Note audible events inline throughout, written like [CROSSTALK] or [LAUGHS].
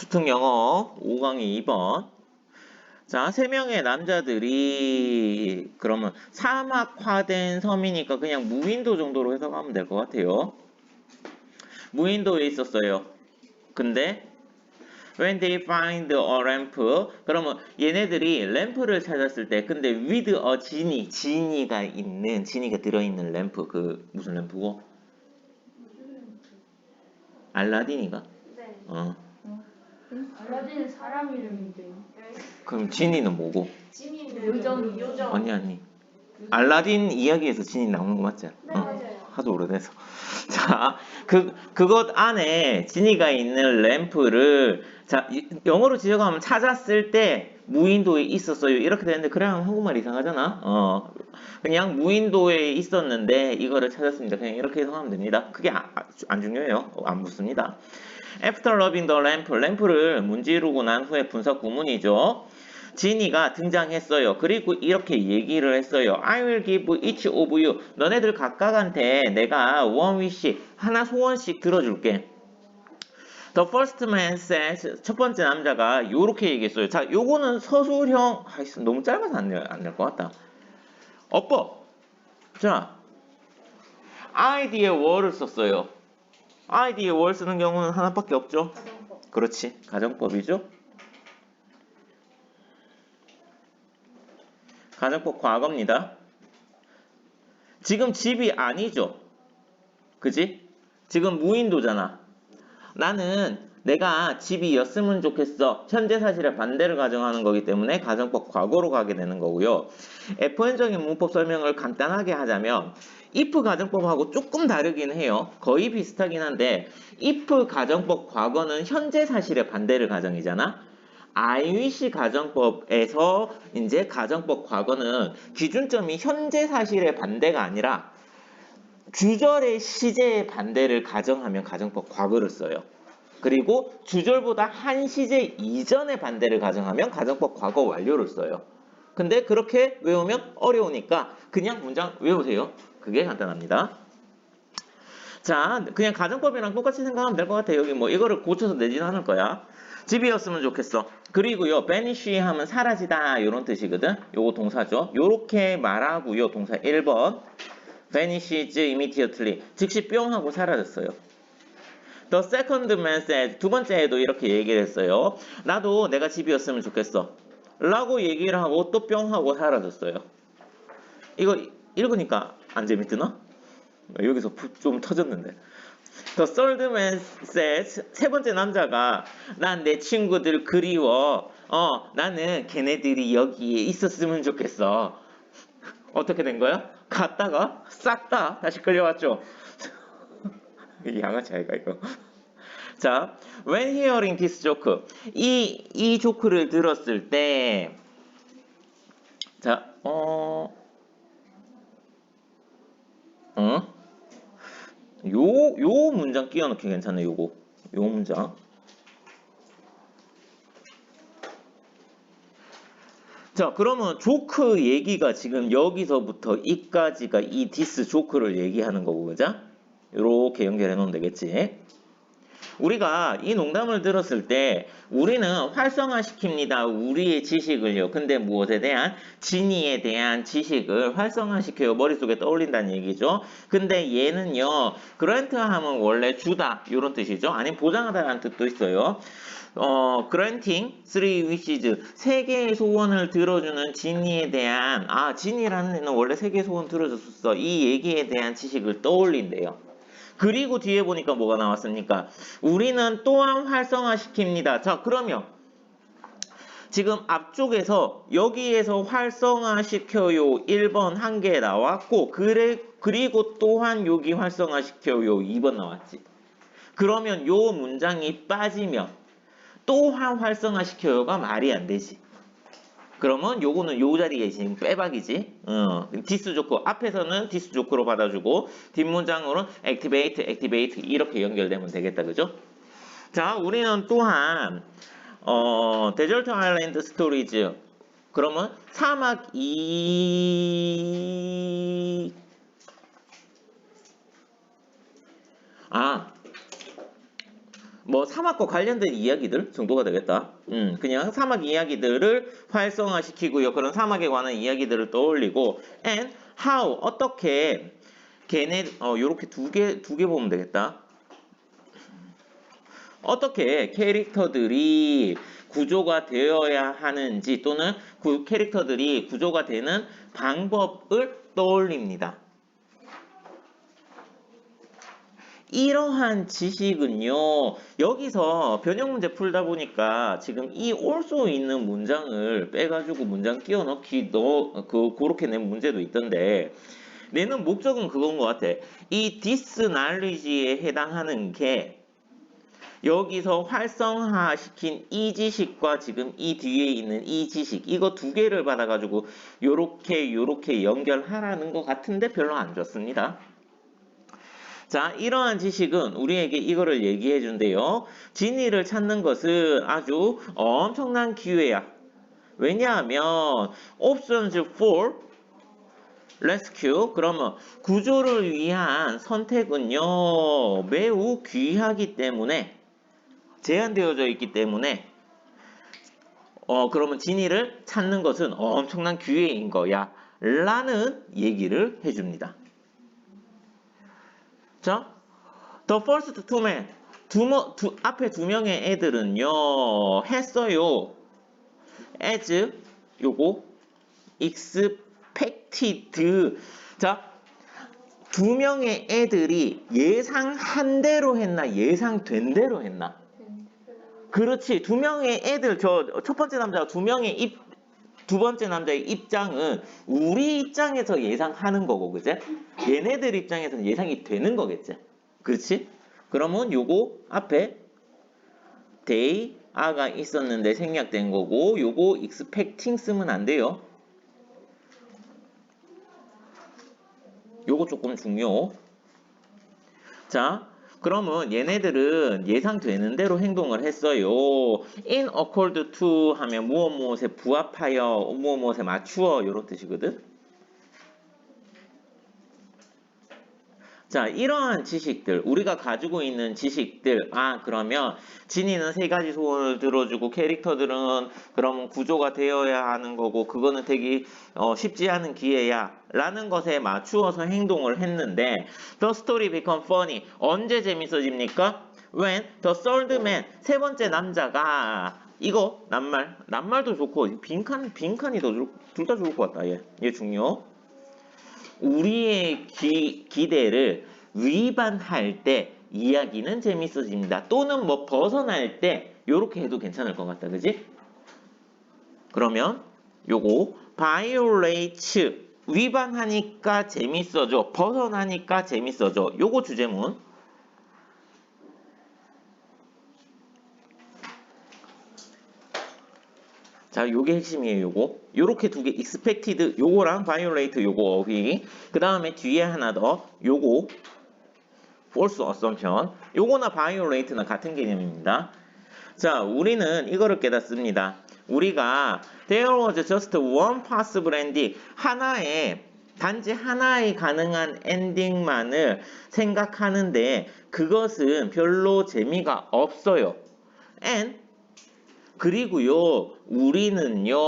수특 영어 5강의 2번. 자, 세 명의 남자들이 그러면 사막화된 섬이니까 그냥 무인도 정도로 해석하면 될 것 같아요. 무인도에 있었어요. 근데 when they find a lamp 그러면 얘네들이 램프를 찾았을 때 근데 with a genie 지니가 있는 지니가 들어있는 램프 그 무슨 램프고 알라딘이가 네. 어 알라딘은 사람 이름인데요. 그럼 지니는 뭐고 지민 요정. 요정. 아니 아니 알라딘 이야기에서 지니 나오는 거 맞지? 네 어. 맞아요. 하도 오래돼서. [LAUGHS] 자, 그, 그것 안에 지니가 있는 램프를, 자, 이- 영어로 지적하면 찾았을 때 무인도에 있었어요. 이렇게 되는데, 그냥 한국말 이상하잖아. 어. 그냥 무인도에 있었는데, 이거를 찾았습니다. 그냥 이렇게 해석하면 됩니다. 그게 아- 아- 안 중요해요. 어, 안 묻습니다. After loving the lamp, 램프를 문지르고 난 후에 분석 구문이죠. 지니가 등장했어요. 그리고 이렇게 얘기를 했어요. I will give each of you. 너네들 각각한테 내가 one wish, 하나 소원씩 들어줄게. The first man says, 첫 번째 남자가 요렇게 얘기했어요. 자, 요거는 서술형, 아이씨, 너무 짧아서 안될것 같다. 어법. 자, I디에 word를 썼어요. I디에 word 쓰는 경우는 하나밖에 없죠. 가정법. 그렇지. 가정법이죠. 가정법 과거입니다. 지금 집이 아니죠. 그지? 지금 무인도잖아. 나는 내가 집이었으면 좋겠어. 현재 사실의 반대를 가정하는 거기 때문에 가정법 과거로 가게 되는 거고요. FN적인 문법 설명을 간단하게 하자면 if 가정법하고 조금 다르긴 해요. 거의 비슷하긴 한데 if 가정법 과거는 현재 사실의 반대를 가정이잖아. I wish 가정법에서 이제 가정법 과거는 기준점이 현재 사실의 반대가 아니라 주절의 시제의 반대를 가정하면 가정법 과거를 써요. 그리고 주절보다 한 시제 이전의 반대를 가정하면 가정법 과거 완료를 써요. 근데 그렇게 외우면 어려우니까 그냥 문장 외우세요. 그게 간단합니다. 자, 그냥 가정법이랑 똑같이 생각하면 될 것 같아요. 여기 뭐 이거를 고쳐서 내지는 않을 거야. 집이었으면 좋겠어. 그리고요, vanish 하면 사라지다 이런 뜻이거든. 요거 동사죠. 요렇게 말하고요. 동사 1번. vanishes immediately. 즉시 뿅 하고 사라졌어요. The second man said. 두 번째에도 이렇게 얘기를 했어요. 나도 내가 집이었으면 좋겠어. 라고 얘기를 하고 또 뿅 하고 사라졌어요. 이거 읽으니까 안 재밌드나? 여기서 부- 좀 터졌는데. The third man says 세 번째 남자가 난 내 친구들 그리워. 어, 나는 걔네들이 여기에 있었으면 좋겠어. 어떻게 된 거야? 갔다가 싹 다 다시 끌려왔죠. [LAUGHS] 이 양아치 아이가 이거. [LAUGHS] 자, when hearing this joke 이, 이 조크를 들었을 때 자, 어, 어? 요, 요 문장 끼워넣기 괜찮네, 요거. 요 문장. 자, 그러면 조크 얘기가 지금 여기서부터 이까지가 이 디스 조크를 얘기하는 거고, 그죠? 요렇게 연결해 놓으면 되겠지. 우리가 이 농담을 들었을 때 우리는 활성화시킵니다. 우리의 지식을요. 근데 무엇에 대한? 진이에 대한 지식을 활성화시켜요. 머릿속에 떠올린다는 얘기죠. 근데 얘는요. 그랜트 하면 원래 주다 이런 뜻이죠. 아니면 보장하다라는 뜻도 있어요. 어, granting three wishes 세 개의 소원을 들어주는 진이에 대한 아 진이라는 애는 원래 세 개의 소원 들어줬었어 이 얘기에 대한 지식을 떠올린대요. 그리고 뒤에 보니까 뭐가 나왔습니까? 우리는 또한 활성화시킵니다. 자, 그러면 지금 앞쪽에서 여기에서 활성화시켜요 1번 한 개 나왔고 그래, 그리고 또한 여기 활성화시켜요 2번 나왔지. 그러면 요 문장이 빠지면 또한 활성화시켜요가 말이 안 되지. 그러면 요거는 요 자리에 지금 빼박이지. 어, 디스 조크 앞에서는 디스 조크로 받아주고 뒷문장으로는 activate, activate 이렇게 연결되면 되겠다, 그죠? 자, 우리는 또한 어, 데절트 아일랜드 스토리즈 그러면 사막 이 아, 뭐 사막과 관련된 이야기들 정도가 되겠다. 음, 그냥 사막 이야기들을 활성화시키고요. 그런 사막에 관한 이야기들을 떠올리고 and how 어떻게 걔네 어 요렇게 두 개 두 개 보면 되겠다. 어떻게 캐릭터들이 구조가 되어야 하는지 또는 그 캐릭터들이 구조가 되는 방법을 떠올립니다. 이러한 지식은요, 여기서 변형 문제 풀다 보니까 지금 이 also 있는 문장을 빼가지고 문장 끼워 넣기, 넣, 그, 그렇게 낸 문제도 있던데, 내는 목적은 그건 것 같아. 이 this knowledge에 해당하는 게 여기서 활성화시킨 이 지식과 지금 이 뒤에 있는 이 지식 이거 두 개를 받아가지고 요렇게 요렇게 연결하라는 것 같은데 별로 안 좋습니다. 자, 이러한 지식은 우리에게 이거를 얘기해 준대요. 진리를 찾는 것은 아주 엄청난 기회야. 왜냐하면 options for rescue 그러면 구조를 위한 선택은요 매우 귀하기 때문에 제한되어져 있기 때문에 어 그러면 진이를 찾는 것은 엄청난 기회인 거야 라는 얘기를 해줍니다 자 The first two men 두, 머- 두 앞에 두 명의 애들은요 했어요 as 요거 expected 자 두 명의 애들이 예상한 대로 했나 예상된 대로 했나 그렇지. 두 명의 애들, 저, 첫 번째 남자가 두 명의 입, 두 번째 남자의 입장은 우리 입장에서 예상하는 거고, 그제? 얘네들 입장에서는 예상이 되는 거겠지. 그렇지? 그러면 요거 앞에 they, 아가 있었는데 생략된 거고, 요거 expecting 쓰면 안 돼요. 요거 조금 중요. 자, 그러면 얘네들은 예상되는 대로 행동을 했어요. in accord to 하면 무엇 무엇에 부합하여 무엇 무엇에 맞추어 이런 뜻이거든. 자, 이러한 지식들, 우리가 가지고 있는 지식들, 아, 그러면 진이는 세 가지 소원을 들어주고 캐릭터들은 그럼 구조가 되어야 하는 거고, 그거는 되게 어, 쉽지 않은 기회야. 라는 것에 맞추어서 행동을 했는데, the story become funny. 언제 재밌어집니까? When the third man, 세 번째 남자가, 이거, 낱말, 낱말도 좋고, 빈칸, 빈칸이 더, 둘 다 좋을 것 같다, 얘. 얘 중요. 우리의 기, 기대를 위반할 때 이야기는 재밌어집니다. 또는 뭐 벗어날 때 이렇게 해도 괜찮을 것 같다. 그지? 그러면 요거 violate 위반하니까 재밌어져. 벗어나니까 재밌어져. 요거 주제문. 자, 요게 핵심이에요, 요거. 요렇게 두 개, expected, 요거랑 violate, 요거, 여기. 그 다음에 뒤에 하나 더, 요거, false assumption. 요거나 violate나 같은 개념입니다. 자, 우리는 이거를 깨닫습니다. 우리가 there was just one possible ending. 하나의, 단지 하나의 가능한 엔딩만을 생각하는데 그것은 별로 재미가 없어요. and 그리고요, 우리는요,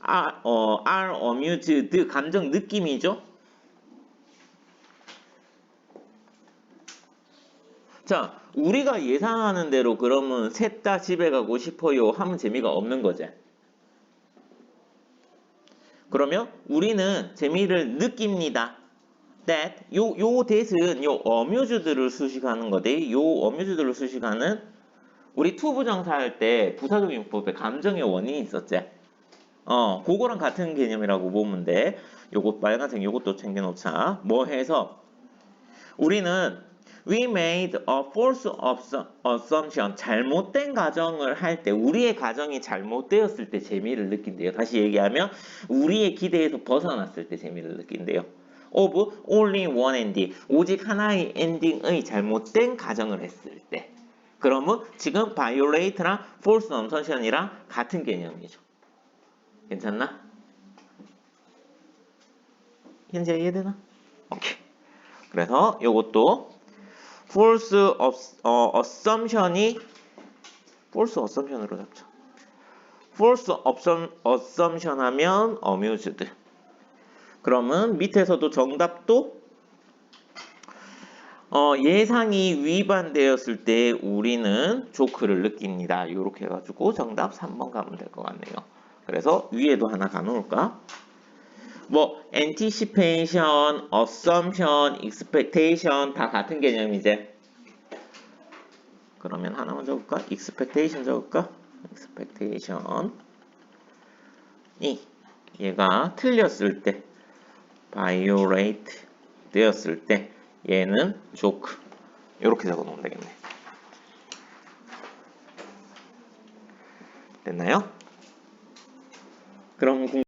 아, 어, are amused, 감정 느낌이죠? 자, 우리가 예상하는 대로 그러면 셋 다 집에 가고 싶어요 하면 재미가 없는 거지. 그러면 우리는 재미를 느낍니다. that 요, 요 that은 요 amused를 수식하는 거데 요 amused를 수식하는 우리 투부정사 할 때 부사적 용법에 감정의 원인이 있었지. 어, 그거랑 같은 개념이라고 보면 돼. 요거 빨간색 요것도 챙겨놓자. 뭐 해서 우리는 we made a false assu- assumption 잘못된 가정을 할 때 우리의 가정이 잘못되었을 때 재미를 느낀대요. 다시 얘기하면 우리의 기대에서 벗어났을 때 재미를 느낀대요. of only one ending 오직 하나의 엔딩의 잘못된 가정을 했을 때 그러면 지금 violate랑 false assumption이랑 같은 개념이죠. 괜찮나? 현재 이해되나? 오케이. 그래서 이것도 false 어, assumption이 false assumption으로 잡죠. false assum- assumption 하면 amused. 그러면 밑에서도 정답도 어, 예상이 위반되었을 때 우리는 조크를 느낍니다. 이렇게 해가지고 정답 3번 가면 될 것 같네요. 그래서 위에도 하나 가놓을까? 뭐 anticipation, assumption, expectation 다 같은 개념이제. 그러면 하나만 적을까? expectation 적을까? expectation 이 얘가 틀렸을 때 violate 되었을 때 얘는 joke 이렇게 적어 놓으면 되겠네. 됐나요? 그럼